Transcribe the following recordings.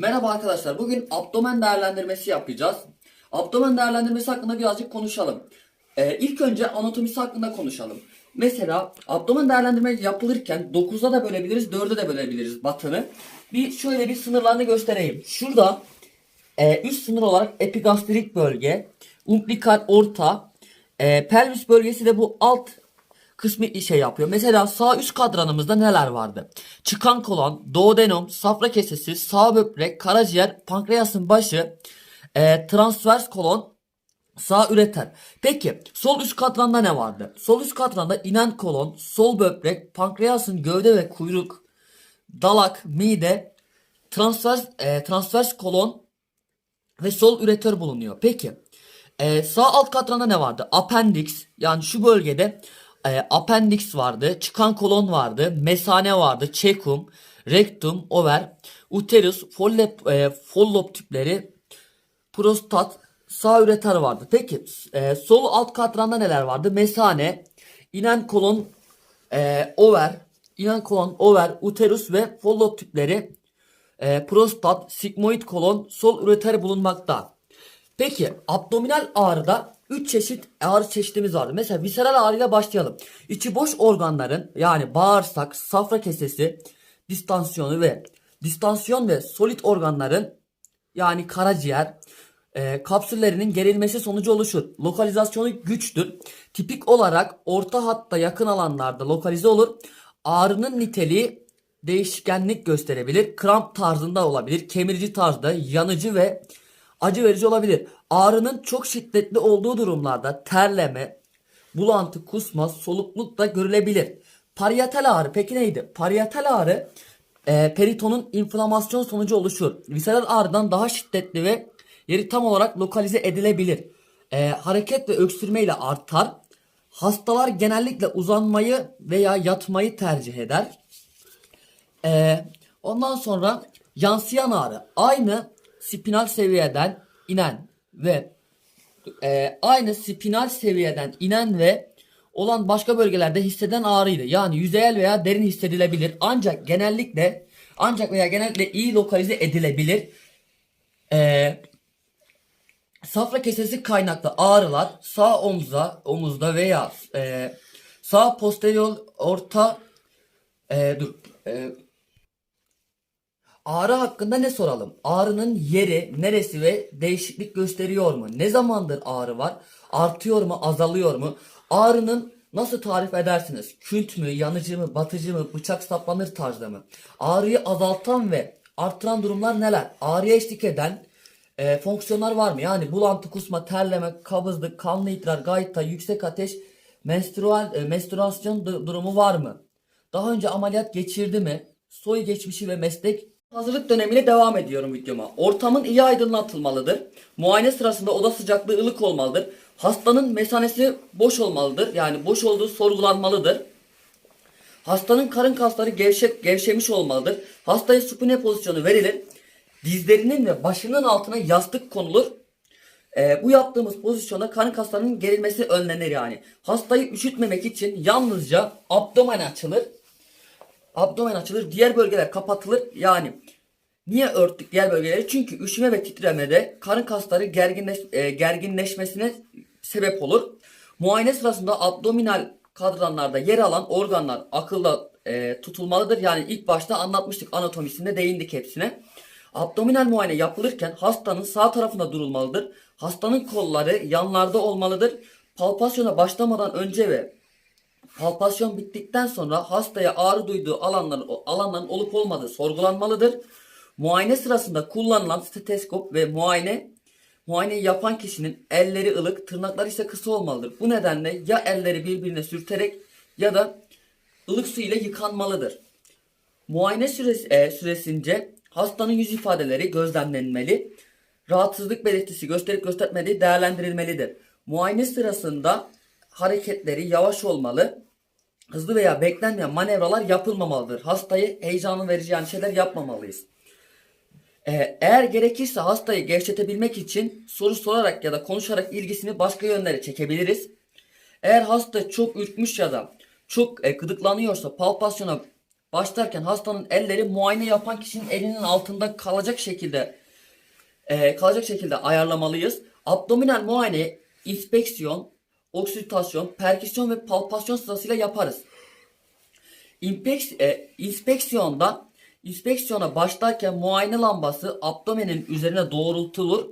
Merhaba arkadaşlar. Bugün abdomen değerlendirmesi yapacağız. Abdomen değerlendirmesi hakkında birazcık konuşalım. Ee, ilk önce anatomisi hakkında konuşalım. Mesela abdomen değerlendirme yapılırken 9'a da bölebiliriz, 4'e de bölebiliriz batını. Bir şöyle bir sınırlarını göstereyim. Şurada e, üst sınır olarak epigastrik bölge, umbilikal orta, e, pelvis bölgesi de bu alt kısmı şey yapıyor. Mesela sağ üst kadranımızda neler vardı? Çıkan kolon, duodenom, safra kesesi, sağ böbrek, karaciğer, pankreasın başı, e, transvers kolon, sağ üreter. Peki sol üst kadranda ne vardı? Sol üst kadranda inen kolon, sol böbrek, pankreasın gövde ve kuyruk, dalak, mide, transvers, e, transvers kolon ve sol üreter bulunuyor. Peki e, sağ alt katranda ne vardı? Appendix yani şu bölgede e, appendix vardı, çıkan kolon vardı, mesane vardı, çekum, rektum, over, uterus, follep, e, follop tüpleri, prostat, sağ üreter vardı. Peki e, sol alt katranda neler vardı? Mesane, inen kolon, e, over, inen kolon, over, uterus ve follop tüpleri, e, prostat, sigmoid kolon, sol üreter bulunmakta. Peki abdominal ağrıda 3 çeşit ağrı çeşitimiz vardı. Mesela visceral ağrıyla başlayalım. İçi boş organların yani bağırsak, safra kesesi, distansiyonu ve distansiyon ve solit organların yani karaciğer e, kapsüllerinin gerilmesi sonucu oluşur. Lokalizasyonu güçtür. Tipik olarak orta hatta yakın alanlarda lokalize olur. Ağrının niteliği değişkenlik gösterebilir. Kramp tarzında olabilir. Kemirici tarzda, yanıcı ve acı verici olabilir. Ağrının çok şiddetli olduğu durumlarda terleme, bulantı, kusma, solukluk da görülebilir. Parietal ağrı peki neydi? Parietal ağrı e, peritonun inflamasyon sonucu oluşur. Visceral ağrıdan daha şiddetli ve yeri tam olarak lokalize edilebilir. E, hareket ve öksürme ile artar. Hastalar genellikle uzanmayı veya yatmayı tercih eder. Ee, ondan sonra yansıyan ağrı aynı spinal seviyeden inen ve e, aynı spinal seviyeden inen ve olan başka bölgelerde hisseden ağrıydı. Yani yüzeyel veya derin hissedilebilir. Ancak genellikle ancak veya genellikle iyi lokalize edilebilir. Ee, safra kesesi kaynaklı ağrılar sağ omza, omuzda veya e, sağ posterior orta e, dur e, Ağrı hakkında ne soralım? Ağrının yeri, neresi ve değişiklik gösteriyor mu? Ne zamandır ağrı var? Artıyor mu, azalıyor mu? Ağrının nasıl tarif edersiniz? Kült mü, yanıcı mı, batıcı mı, bıçak saplanır tarzda mı? Ağrıyı azaltan ve arttıran durumlar neler? Ağrıya eşlik eden e, fonksiyonlar var mı? Yani bulantı, kusma, terleme, kabızlık, kanlı idrar, gayta, yüksek ateş, menstrual, e, menstruasyon du- durumu var mı? Daha önce ameliyat geçirdi mi? Soy geçmişi ve meslek Hazırlık dönemiyle devam ediyorum videoma. Ortamın iyi aydınlatılmalıdır. Muayene sırasında oda sıcaklığı ılık olmalıdır. Hastanın mesanesi boş olmalıdır. Yani boş olduğu sorgulanmalıdır. Hastanın karın kasları gevşek, gevşemiş olmalıdır. Hastaya supine pozisyonu verilir. Dizlerinin ve başının altına yastık konulur. Ee, bu yaptığımız pozisyonda karın kaslarının gerilmesi önlenir yani. Hastayı üşütmemek için yalnızca abdomen açılır abdomen açılır, diğer bölgeler kapatılır. Yani niye örttük diğer bölgeleri? Çünkü üşüme ve titremede karın kasları gerginleş, e, gerginleşmesine sebep olur. Muayene sırasında abdominal kadranlarda yer alan organlar akılda e, tutulmalıdır. Yani ilk başta anlatmıştık anatomisinde değindik hepsine. Abdominal muayene yapılırken hastanın sağ tarafında durulmalıdır. Hastanın kolları yanlarda olmalıdır. Palpasyona başlamadan önce ve Palpasyon bittikten sonra hastaya ağrı duyduğu alanların, alanların olup olmadığı sorgulanmalıdır. Muayene sırasında kullanılan steteskop ve muayene muayeneyi yapan kişinin elleri ılık, tırnakları ise kısa olmalıdır. Bu nedenle ya elleri birbirine sürterek ya da ılık su ile yıkanmalıdır. Muayene süresi, e, süresince hastanın yüz ifadeleri gözlemlenmeli. Rahatsızlık belirtisi gösterip göstermediği değerlendirilmelidir. Muayene sırasında hareketleri yavaş olmalı. Hızlı veya beklenmeyen manevralar yapılmamalıdır. Hastayı heyecanı verici yani şeyler yapmamalıyız. Ee, eğer gerekirse hastayı gevşetebilmek için soru sorarak ya da konuşarak ilgisini başka yönlere çekebiliriz. Eğer hasta çok ürkmüş ya da çok e, gıdıklanıyorsa palpasyona başlarken hastanın elleri muayene yapan kişinin elinin altında kalacak şekilde e, kalacak şekilde ayarlamalıyız. Abdominal muayene, inspeksiyon, oksütasyon, perküsyon ve palpasyon sırasıyla yaparız. İmpeks, e, inspeksiyonda inspeksiyona başlarken muayene lambası abdomenin üzerine doğrultulur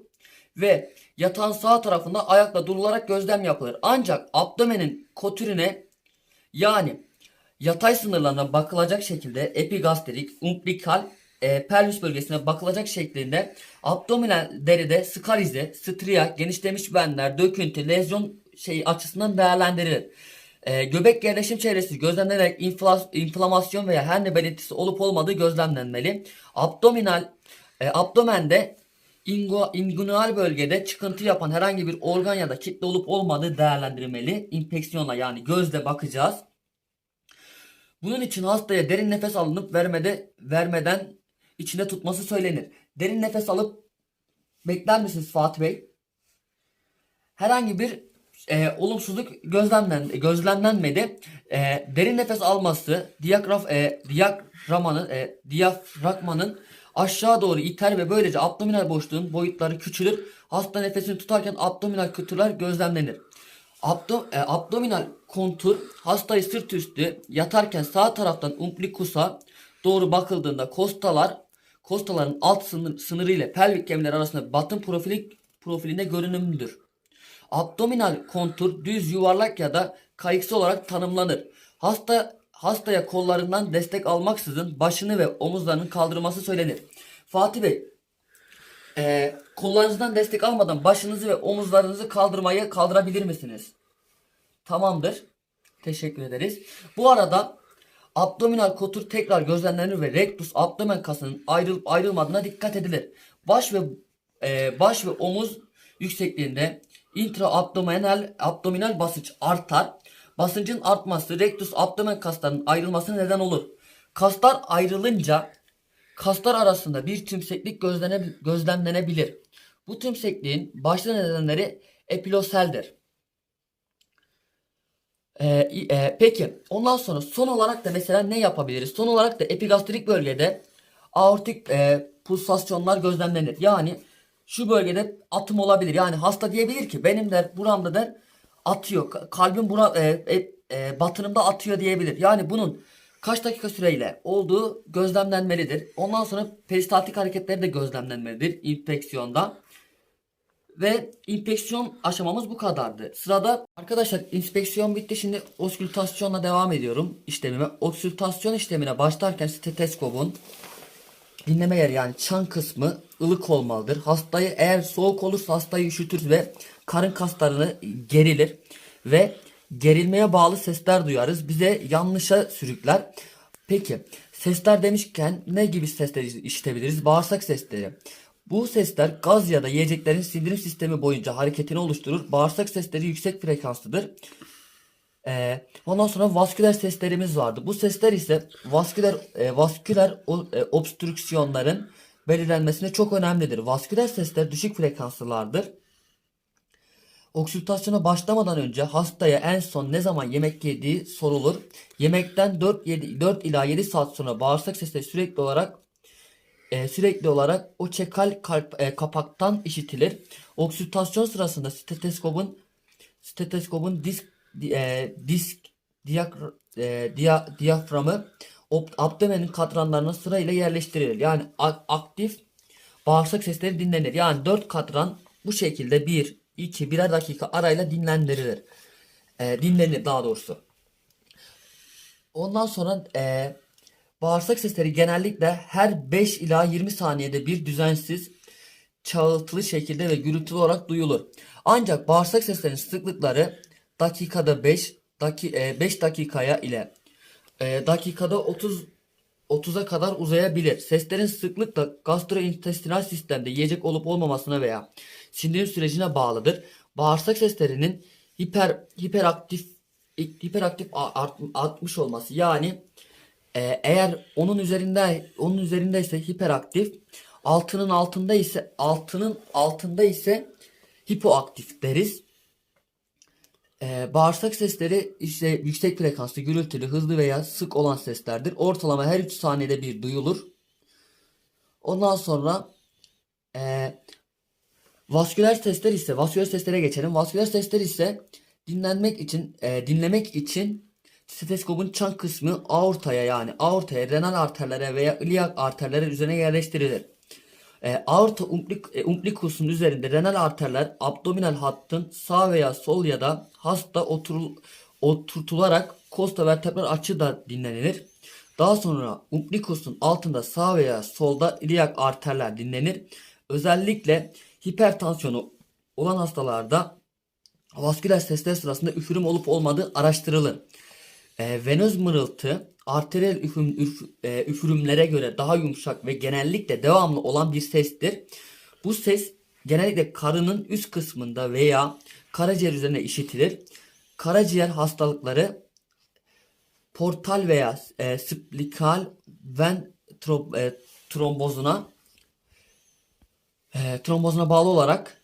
ve yatağın sağ tarafında ayakla durularak gözlem yapılır. Ancak abdomenin kotürüne yani yatay sınırlarına bakılacak şekilde epigastrik, umbilikal, e, pelvis bölgesine bakılacak şeklinde abdominal deride skarize, stria, genişlemiş benler, döküntü, lezyon şey açısından değerlendirilir. E, göbek yerleşim çevresi gözlemlenerek infla- inflamasyon veya her ne belirtisi olup olmadığı gözlemlenmeli. Abdominal e, abdomende inguinal bölgede çıkıntı yapan herhangi bir organ ya da kitle olup olmadığı değerlendirilmeli. İnfeksiyonla yani gözle bakacağız. Bunun için hastaya derin nefes alınıp vermede vermeden içinde tutması söylenir. Derin nefes alıp bekler misiniz Fatih Bey? Herhangi bir e, olumsuzluk gözlemlen gözlemlenmedi. E, derin nefes alması diyafram e, diyaframanın e, diyafragmanın aşağı doğru iter ve böylece abdominal boşluğun boyutları küçülür. Hasta nefesini tutarken abdominal kütürler gözlemlenir. Abdo, e, abdominal kontur hastayı sırt üstü yatarken sağ taraftan umbilikusa doğru bakıldığında kostalar kostaların alt sınır, sınırı ile pelvik kemikler arasında batın profili profilinde görünümlüdür. Abdominal kontur düz yuvarlak ya da kayıksı olarak tanımlanır. Hasta hastaya kollarından destek almaksızın başını ve omuzlarının kaldırması söylenir. Fatih Bey, e, kollarınızdan destek almadan başınızı ve omuzlarınızı kaldırmayı kaldırabilir misiniz? Tamamdır. Teşekkür ederiz. Bu arada abdominal kotur tekrar gözlemlenir ve rectus abdomen kasının ayrılıp ayrılmadığına dikkat edilir. Baş ve e, baş ve omuz yüksekliğinde intraabdominal abdominal basınç artar. Basıncın artması rectus abdomen kaslarının ayrılmasına neden olur. Kaslar ayrılınca kaslar arasında bir tümseklik gözlene, gözlemlenebilir. Bu tümsekliğin başlı nedenleri epiloseldir. Ee, e, peki ondan sonra son olarak da mesela ne yapabiliriz? Son olarak da epigastrik bölgede aortik e, pulsasyonlar gözlemlenir. Yani şu bölgede atım olabilir. Yani hasta diyebilir ki benim der buramda der atıyor. Ka- Kalbim bura, e, e, e, batınımda atıyor diyebilir. Yani bunun kaç dakika süreyle olduğu gözlemlenmelidir. Ondan sonra peristaltik hareketleri de gözlemlenmelidir infeksiyonda. Ve infeksiyon aşamamız bu kadardı. Sırada arkadaşlar inspeksiyon bitti. Şimdi oskültasyonla devam ediyorum işlemime. Oskültasyon işlemine başlarken steteskopun dinleme yeri yani çan kısmı ılık olmalıdır. Hastayı eğer soğuk olursa hastayı üşütür ve karın kaslarını gerilir ve gerilmeye bağlı sesler duyarız. Bize yanlışa sürükler. Peki sesler demişken ne gibi sesler işitebiliriz? Bağırsak sesleri. Bu sesler gaz ya da yiyeceklerin sindirim sistemi boyunca hareketini oluşturur. Bağırsak sesleri yüksek frekanslıdır. Ee, ondan sonra vasküler seslerimiz vardı. Bu sesler ise vasküler e, vasküler o- e, obstrüksiyonların belirlenmesine çok önemlidir. Vasküler sesler düşük frekanslılardır. Oksültasyona başlamadan önce hastaya en son ne zaman yemek yediği sorulur. Yemekten 4, 7, 4 ila 7 saat sonra bağırsak sesleri sürekli olarak e, sürekli olarak o çekal kalp, e, kapaktan işitilir. Oksültasyon sırasında steteskopun steteskopun disk di- e, disk diyak, e, dia, diyaframı abdomenin katranlarına sırayla yerleştirilir. Yani aktif bağırsak sesleri dinlenir. Yani 4 katran bu şekilde 1 2 birer dakika arayla dinlendirilir. E, dinlenir daha doğrusu. Ondan sonra e, bağırsak sesleri genellikle her 5 ila 20 saniyede bir düzensiz, çağıltılı şekilde ve gürültülü olarak duyulur. Ancak bağırsak seslerinin sıklıkları dakikada 5 daki, 5 dakikaya ile e, dakikada 30 30'a kadar uzayabilir. Seslerin sıklıkla gastrointestinal sistemde yiyecek olup olmamasına veya sindirim sürecine bağlıdır. Bağırsak seslerinin hiper hiperaktif hiperaktif artmış olması yani e, eğer onun üzerinde onun üzerinde ise hiperaktif, altının altında ise altının altında ise hipoaktif deriz. Ee, bağırsak sesleri işte yüksek frekanslı, gürültülü, hızlı veya sık olan seslerdir. Ortalama her 3 saniyede bir duyulur. Ondan sonra ee, vasküler sesler ise vasküler seslere geçelim. Vasküler sesler ise dinlenmek için ee, dinlemek için steteskopun çan kısmı aortaya yani aortaya, renal arterlere veya iliak arterlere üzerine yerleştirilir. E, aorta umblik, e, umbilikus'un üzerinde renal arterler abdominal hattın sağ veya sol ya da hasta oturul, oturtularak kosta vertebral açı da dinlenilir. Daha sonra umbilikus'un altında sağ veya solda iliak arterler dinlenir. Özellikle hipertansiyonu olan hastalarda vasküler sesler sırasında üfürüm olup olmadığı araştırılır. E, venöz mırıltı arteriyel üfürüm, üf- e, üfürümlere göre daha yumuşak ve genellikle devamlı olan bir sestir. Bu ses genellikle karının üst kısmında veya karaciğer üzerine işitilir. Karaciğer hastalıkları portal veya e, splikal ven tro- e, trombozuna e, trombozuna bağlı olarak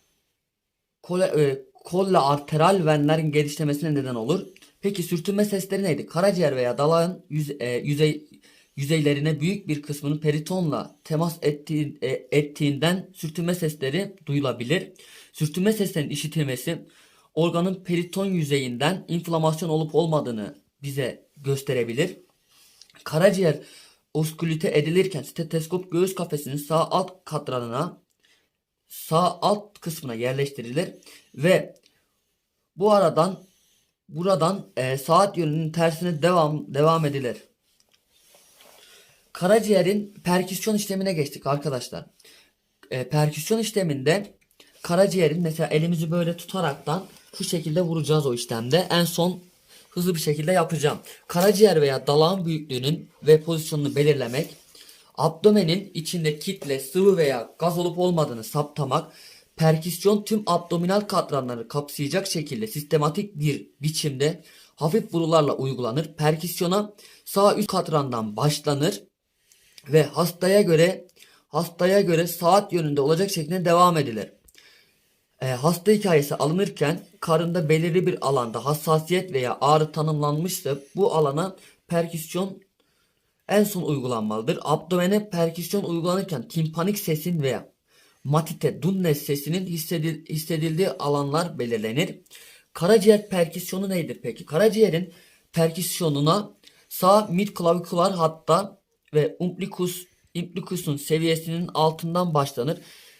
kola, e, kolla arteral venlerin genişlemesine neden olur. Peki sürtünme sesleri neydi? Karaciğer veya dalağın yüz, e, yüzey yüzeylerine büyük bir kısmının peritonla temas ettiği, e, ettiğinden sürtünme sesleri duyulabilir. Sürtünme seslerinin işitilmesi organın periton yüzeyinden inflamasyon olup olmadığını bize gösterebilir. Karaciğer oskülite edilirken steteskop göğüs kafesinin sağ alt katranına sağ alt kısmına yerleştirilir ve bu aradan buradan e, saat yönünün tersine devam devam edilir. Karaciğerin perküsyon işlemine geçtik arkadaşlar. E, perküsyon işleminde karaciğerin mesela elimizi böyle tutaraktan şu şekilde vuracağız o işlemde. En son hızlı bir şekilde yapacağım. Karaciğer veya dalağın büyüklüğünün ve pozisyonunu belirlemek, abdomenin içinde kitle, sıvı veya gaz olup olmadığını saptamak, perküsyon tüm abdominal katranları kapsayacak şekilde sistematik bir biçimde hafif vurularla uygulanır. Perküsyona sağ üst katrandan başlanır ve hastaya göre hastaya göre saat yönünde olacak şeklinde devam edilir. E, hasta hikayesi alınırken karında belirli bir alanda hassasiyet veya ağrı tanımlanmışsa bu alana perküsyon en son uygulanmalıdır. Abdomene perküsyon uygulanırken timpanik sesin veya matite dunnes sesinin hissedil- hissedildiği alanlar belirlenir. Karaciğer perküsyonu nedir peki? Karaciğerin perküsyonuna sağ mid klavikular hatta ve umbilikus umbilikusun seviyesinin altından başlanır.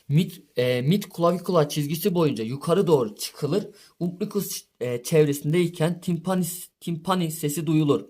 Mid, e, mid klavikula çizgisi boyunca yukarı doğru çıkılır. Umbilikus e, çevresindeyken timpanis, timpani sesi duyulur.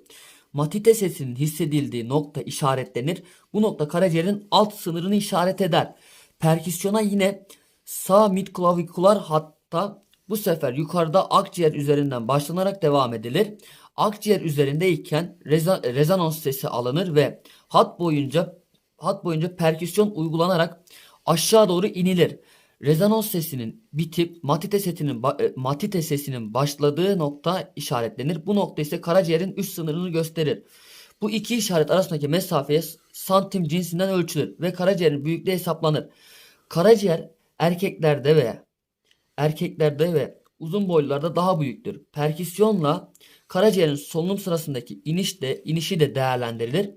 Matite sesinin hissedildiği nokta işaretlenir. Bu nokta karaciğerin alt sınırını işaret eder. Perküsyona yine sağ mid klavikular hatta bu sefer yukarıda akciğer üzerinden başlanarak devam edilir. Akciğer üzerindeyken reza- rezonans sesi alınır ve hat boyunca hat boyunca perküsyon uygulanarak aşağı doğru inilir. Rezonans sesinin bitip matite sesinin e, matite sesinin başladığı nokta işaretlenir. Bu nokta ise karaciğerin üst sınırını gösterir. Bu iki işaret arasındaki mesafeye santim cinsinden ölçülür ve karaciğerin büyüklüğü hesaplanır. Karaciğer erkeklerde ve erkeklerde ve uzun boylularda daha büyüktür. Perküsyonla karaciğerin solunum sırasındaki iniş de inişi de değerlendirilir.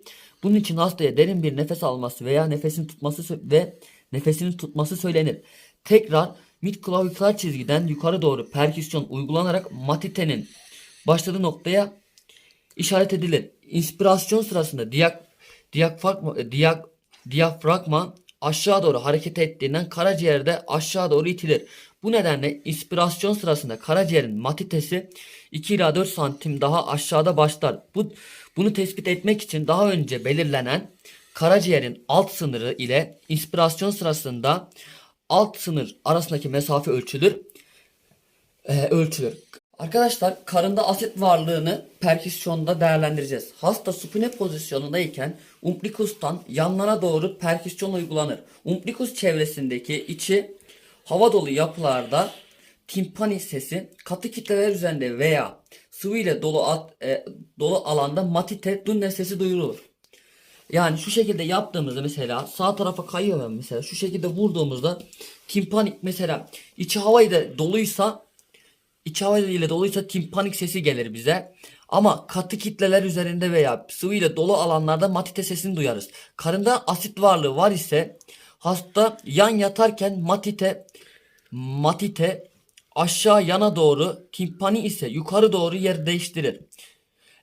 Bunun için hastaya derin bir nefes alması veya nefesini tutması ve nefesini tutması söylenir. Tekrar midklavikular çizgiden yukarı doğru perküsyon uygulanarak matitenin başladığı noktaya işaret edilir. İnspirasyon sırasında diyak, diyafragma, diyak, diyafragma aşağı doğru hareket ettiğinden karaciğer de aşağı doğru itilir. Bu nedenle inspirasyon sırasında karaciğerin matitesi 2 ila 4 santim daha aşağıda başlar. Bu, bunu tespit etmek için daha önce belirlenen karaciğerin alt sınırı ile inspirasyon sırasında alt sınır arasındaki mesafe ölçülür e, ölçülür. Arkadaşlar karında asit varlığını perküsyonda değerlendireceğiz. Hasta supine pozisyonundayken umbilikustan yanlara doğru perküsyon uygulanır. Umbilikus çevresindeki içi hava dolu yapılarda timpani sesi katı kitleler üzerinde veya sıvı ile dolu, at, e, dolu alanda matite dunne sesi duyulur. Yani şu şekilde yaptığımızda mesela sağ tarafa kayıyor mesela şu şekilde vurduğumuzda timpanik mesela içi havayı da doluysa iç hava ile doluysa timpanik sesi gelir bize. Ama katı kitleler üzerinde veya sıvı ile dolu alanlarda matite sesini duyarız. Karında asit varlığı var ise hasta yan yatarken matite matite aşağı yana doğru, timpani ise yukarı doğru yer değiştirir.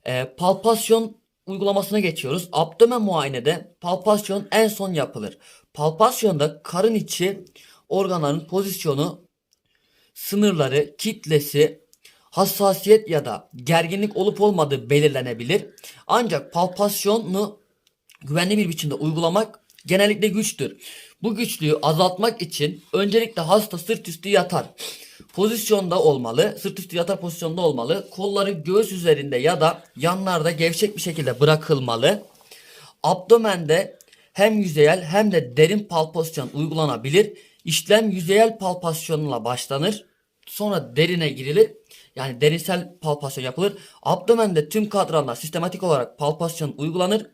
Ee, palpasyon uygulamasına geçiyoruz. Abdomen muayenede palpasyon en son yapılır. Palpasyonda karın içi organların pozisyonu, sınırları, kitlesi, hassasiyet ya da gerginlik olup olmadığı belirlenebilir. Ancak palpasyonu güvenli bir biçimde uygulamak genellikle güçtür. Bu güçlüğü azaltmak için öncelikle hasta sırt üstü yatar pozisyonda olmalı. Sırt üstü yatar pozisyonda olmalı. Kolları göğüs üzerinde ya da yanlarda gevşek bir şekilde bırakılmalı. Abdomende hem yüzeyel hem de derin palpasyon uygulanabilir. İşlem yüzeyel palpasyonla başlanır. Sonra derine girilir. Yani derinsel palpasyon yapılır. Abdomende tüm kadranlar sistematik olarak palpasyon uygulanır.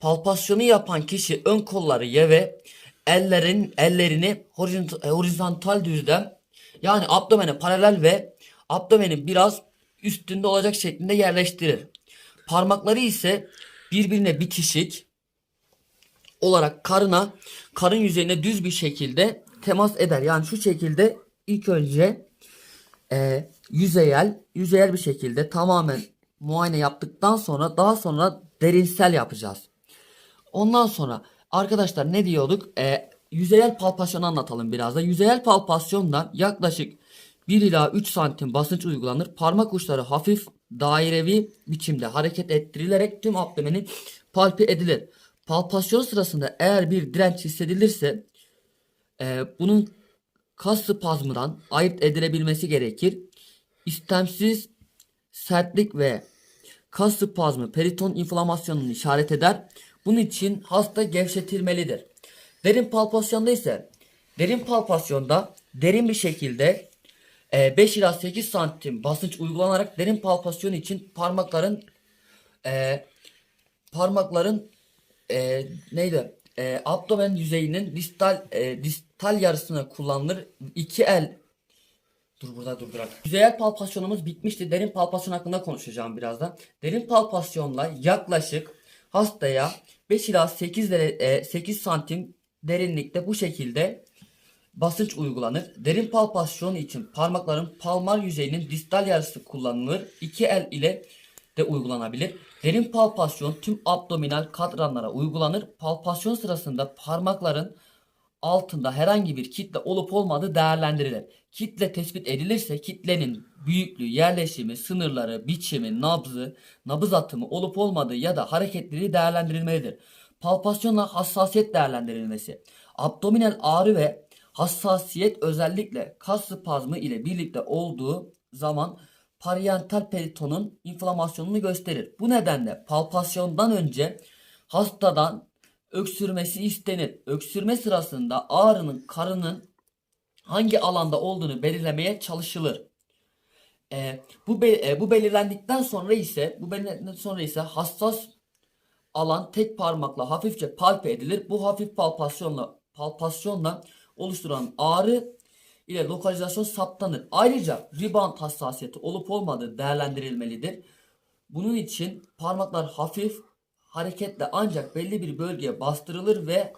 Palpasyonu yapan kişi ön kolları ve ellerin ellerini horizont- horizontal düzlem yani abdomene paralel ve abdomenin biraz üstünde olacak şeklinde yerleştirir. Parmakları ise birbirine bitişik olarak karına, karın yüzeyine düz bir şekilde temas eder. Yani şu şekilde ilk önce e, yüzeyel, yüzeyel bir şekilde tamamen muayene yaptıktan sonra daha sonra derinsel yapacağız. Ondan sonra arkadaşlar ne diyorduk? E, yüzeyel palpasyonu anlatalım biraz da. Yüzeyel palpasyonda yaklaşık 1 ila 3 santim basınç uygulanır. Parmak uçları hafif dairevi biçimde hareket ettirilerek tüm abdomenin palpi edilir. Palpasyon sırasında eğer bir direnç hissedilirse e, bunun kas spazmından ayırt edilebilmesi gerekir. İstemsiz sertlik ve kas spazmı periton inflamasyonunu işaret eder. Bunun için hasta gevşetilmelidir. Derin palpasyonda ise derin palpasyonda derin bir şekilde e, 5 ila 8 santim basınç uygulanarak derin palpasyon için parmakların e, parmakların e, neydi? E, abdomen yüzeyinin distal e, distal yarısına kullanılır. İki el Dur burada durdurak. Yüzeyel palpasyonumuz bitmişti. Derin palpasyon hakkında konuşacağım birazdan. Derin palpasyonla yaklaşık hastaya 5 ila 8 dere, e, 8 santim derinlikte bu şekilde basınç uygulanır. Derin palpasyon için parmakların palmar yüzeyinin distal yarısı kullanılır. İki el ile de uygulanabilir. Derin palpasyon tüm abdominal kadranlara uygulanır. Palpasyon sırasında parmakların altında herhangi bir kitle olup olmadığı değerlendirilir. Kitle tespit edilirse kitlenin büyüklüğü, yerleşimi, sınırları, biçimi, nabzı, nabız atımı olup olmadığı ya da hareketliliği değerlendirilmelidir. Palpasyonla hassasiyet değerlendirilmesi. Abdominal ağrı ve hassasiyet özellikle kas spazmı ile birlikte olduğu zaman parietal peritonun inflamasyonunu gösterir. Bu nedenle palpasyondan önce hastadan öksürmesi istenir. Öksürme sırasında ağrının karının hangi alanda olduğunu belirlemeye çalışılır. Ee, bu be- e, bu belirlendikten sonra ise bu belirlendikten sonra ise hassas alan tek parmakla hafifçe palpe edilir. Bu hafif palpasyonla palpasyonla oluşturan ağrı ile lokalizasyon saptanır. Ayrıca rebound hassasiyeti olup olmadığı değerlendirilmelidir. Bunun için parmaklar hafif hareketle ancak belli bir bölgeye bastırılır ve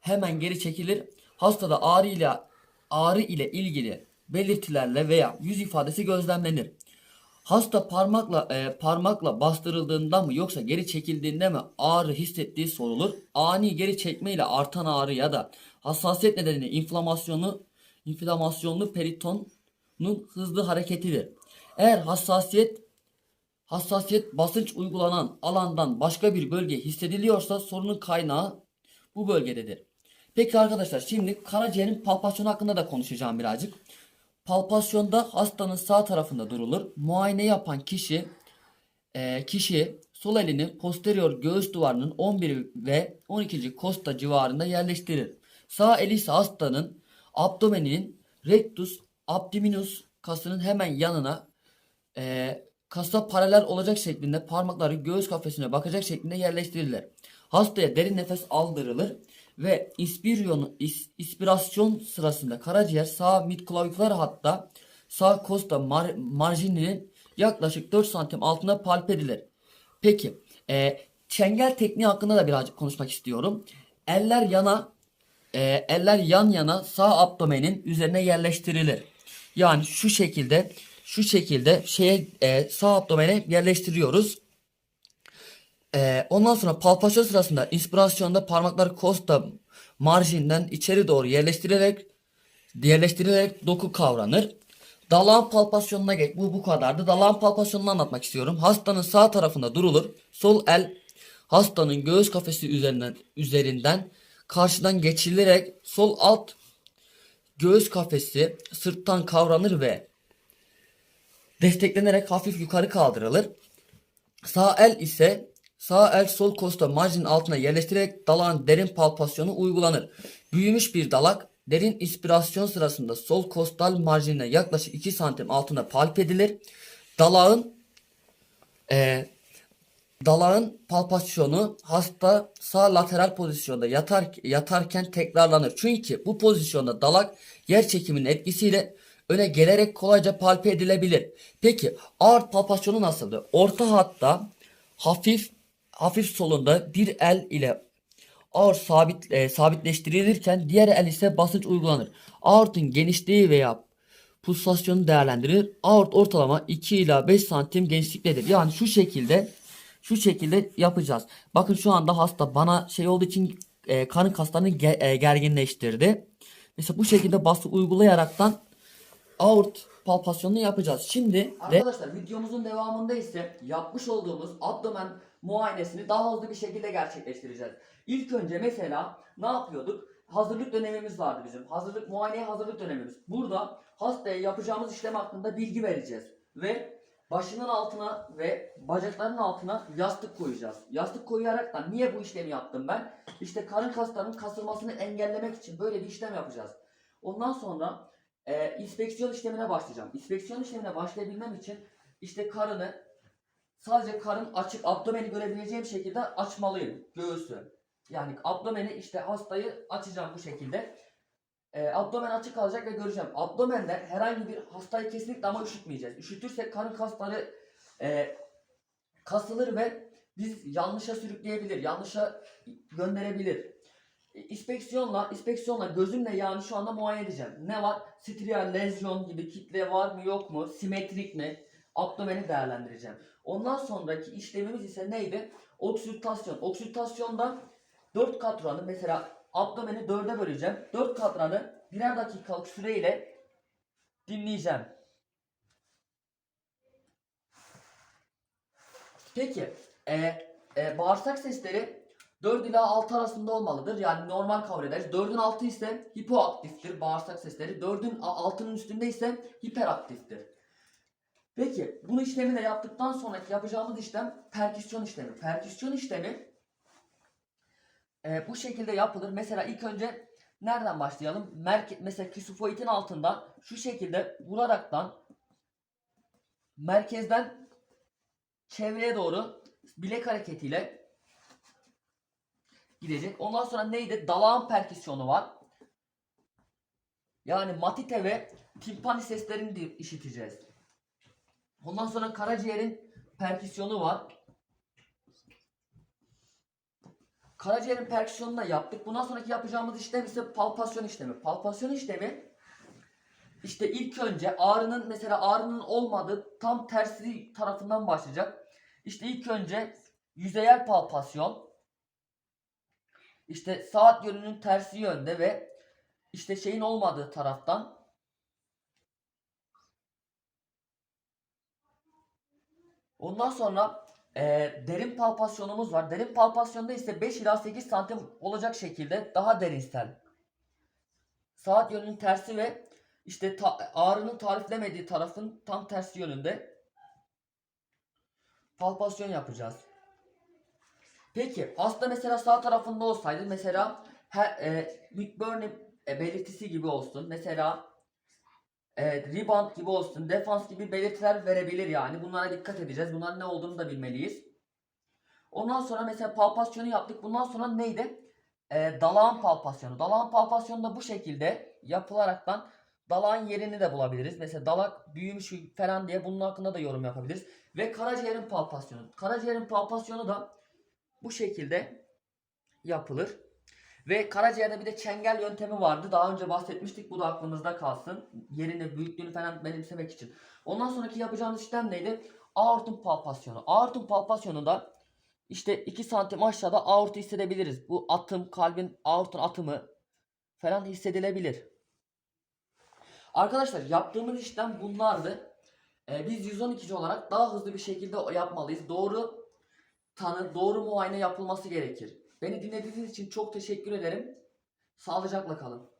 hemen geri çekilir. Hastada ağrı ile ağrı ile ilgili belirtilerle veya yüz ifadesi gözlemlenir. Hasta parmakla e, parmakla bastırıldığında mı yoksa geri çekildiğinde mi ağrı hissettiği sorulur. Ani geri çekme ile artan ağrı ya da hassasiyet nedeniyle inflamasyonu inflamasyonlu peritonun hızlı hareketidir. Eğer hassasiyet hassasiyet basınç uygulanan alandan başka bir bölge hissediliyorsa sorunun kaynağı bu bölgededir. Peki arkadaşlar şimdi karaciğerin palpasyonu hakkında da konuşacağım birazcık. Palpasyonda hastanın sağ tarafında durulur. Muayene yapan kişi e, kişi sol elini posterior göğüs duvarının 11 ve 12. kosta civarında yerleştirir. Sağ eli ise hastanın abdomeninin rectus abdominus kasının hemen yanına e, kasa paralel olacak şeklinde parmakları göğüs kafesine bakacak şeklinde yerleştirilir. Hastaya derin nefes aldırılır ve inspirasyon, is- ispirasyon sırasında karaciğer sağ midklavikular hatta sağ kosta mar- marjininin yaklaşık 4 santim altına palp edilir. Peki e, çengel tekniği hakkında da birazcık konuşmak istiyorum. Eller yana e, eller yan yana sağ abdomenin üzerine yerleştirilir. Yani şu şekilde şu şekilde şeye e, sağ abdomene yerleştiriyoruz. E, ondan sonra palpasyon sırasında inspirasyonda parmakları kosta marjinden içeri doğru yerleştirilerek yerleştirilerek doku kavranır. Dalağın palpasyonuna geç. Bu bu kadardı. Dalağın palpasyonunu anlatmak istiyorum. Hastanın sağ tarafında durulur. Sol el hastanın göğüs kafesi üzerinden üzerinden karşıdan geçirilerek sol alt göğüs kafesi sırttan kavranır ve desteklenerek hafif yukarı kaldırılır. Sağ el ise sağ el sol kosta marjinin altına yerleştirerek dalağın derin palpasyonu uygulanır. Büyümüş bir dalak derin inspirasyon sırasında sol kostal marjinine yaklaşık 2 santim altında palp edilir. Dalağın eee dalağın palpasyonu hasta sağ lateral pozisyonda yatar, yatarken tekrarlanır. Çünkü bu pozisyonda dalak yer çekiminin etkisiyle öne gelerek kolayca palpe edilebilir. Peki ağır palpasyonu nasıldı? Orta hatta hafif hafif solunda bir el ile ağır sabit, e, sabitleştirilirken diğer el ise basınç uygulanır. Aortun genişliği veya pulsasyonu değerlendirir. Aort ortalama 2 ila 5 santim genişliktedir. Yani şu şekilde şu şekilde yapacağız. Bakın şu anda hasta bana şey olduğu için e, karın kaslarını ge- e, gerginleştirdi. Mesela bu şekilde baskı uygulayaraktan aort palpasyonunu yapacağız. Şimdi. Arkadaşlar videomuzun devamında ise yapmış olduğumuz abdomen muayenesini daha hızlı bir şekilde gerçekleştireceğiz. İlk önce mesela ne yapıyorduk? Hazırlık dönemimiz vardı bizim. Hazırlık muayeneye hazırlık dönemimiz. Burada hastaya yapacağımız işlem hakkında bilgi vereceğiz ve başının altına ve bacaklarının altına yastık koyacağız. Yastık koyaraktan niye bu işlemi yaptım ben? İşte karın kaslarının kasılmasını engellemek için böyle bir işlem yapacağız. Ondan sonra e, inspeksiyon işlemine başlayacağım. İnspeksiyon işlemine başlayabilmem için işte karını sadece karın açık abdomeni görebileceğim şekilde açmalıyım göğsü. Yani abdomeni işte hastayı açacağım bu şekilde. E, abdomen açık kalacak ve göreceğim. Abdomende herhangi bir hastayı kesinlikle ama üşütmeyeceğiz. Üşütürsek karın kasları e, kasılır ve biz yanlışa sürükleyebilir, yanlışa gönderebilir. İspeksiyonla, inspeksiyonla gözümle yani şu anda muayene edeceğim. Ne var? Strial lezyon gibi kitle var mı yok mu? Simetrik mi? Abdomeni değerlendireceğim. Ondan sonraki işlemimiz ise neydi? Oksültasyon. Oksültasyonda 4 katranı mesela abdomeni 4'e böleceğim. 4 katranı birer dakikalık süreyle dinleyeceğim. Peki e, e, bağırsak sesleri 4 ila 6 arasında olmalıdır. Yani normal kabul ederiz. 4'ün altı ise hipoaktiftir bağırsak sesleri. 4'ün a- altının üstünde ise hiperaktiftir. Peki bunu işlemi de yaptıktan sonraki yapacağımız işlem perküsyon işlemi. Perküsyon işlemi e, bu şekilde yapılır. Mesela ilk önce nereden başlayalım? Merke mesela küsufoidin altında şu şekilde vuraraktan merkezden çevreye doğru bilek hareketiyle gidecek. Ondan sonra neydi? Dalağın perküsyonu var. Yani matite ve timpani seslerini işiteceğiz. Ondan sonra karaciğerin perküsyonu var. Karaciğerin perküsyonunu da yaptık. Bundan sonraki yapacağımız işlem ise palpasyon işlemi. Palpasyon işlemi işte ilk önce ağrının mesela ağrının olmadığı tam tersi tarafından başlayacak. İşte ilk önce yüzeyel palpasyon. İşte saat yönünün tersi yönde ve işte şeyin olmadığı taraftan Ondan sonra e, derin palpasyonumuz var. Derin palpasyonda ise 5 ila 8 santim olacak şekilde daha derinsel. Saat yönünün tersi ve işte ta- ağrının tariflemediği tarafın tam tersi yönünde palpasyon yapacağız. Peki hasta mesela sağ tarafında olsaydı mesela her, e, McBurney e, belirtisi gibi olsun. Mesela e, rebound gibi olsun, defans gibi belirtiler verebilir yani. Bunlara dikkat edeceğiz. Bunların ne olduğunu da bilmeliyiz. Ondan sonra mesela palpasyonu yaptık. Bundan sonra neydi? E, dalağın palpasyonu. Dalağın palpasyonu da bu şekilde yapılaraktan dalağın yerini de bulabiliriz. Mesela dalak büyümüş falan diye bunun hakkında da yorum yapabiliriz. Ve karaciğerin palpasyonu. Karaciğerin palpasyonu da bu şekilde yapılır. Ve karaciğerde bir de çengel yöntemi vardı. Daha önce bahsetmiştik. Bu da aklınızda kalsın. Yerini, büyüklüğünü falan benimsemek için. Ondan sonraki yapacağımız işlem neydi? Aortun palpasyonu. Aortun palpasyonunda işte 2 santim aşağıda aortu hissedebiliriz. Bu atım, kalbin aortun atımı falan hissedilebilir. Arkadaşlar yaptığımız işlem bunlardı. Ee, biz 112 olarak daha hızlı bir şekilde yapmalıyız. Doğru tanı, doğru muayene yapılması gerekir. Beni dinlediğiniz için çok teşekkür ederim. Sağlıcakla kalın.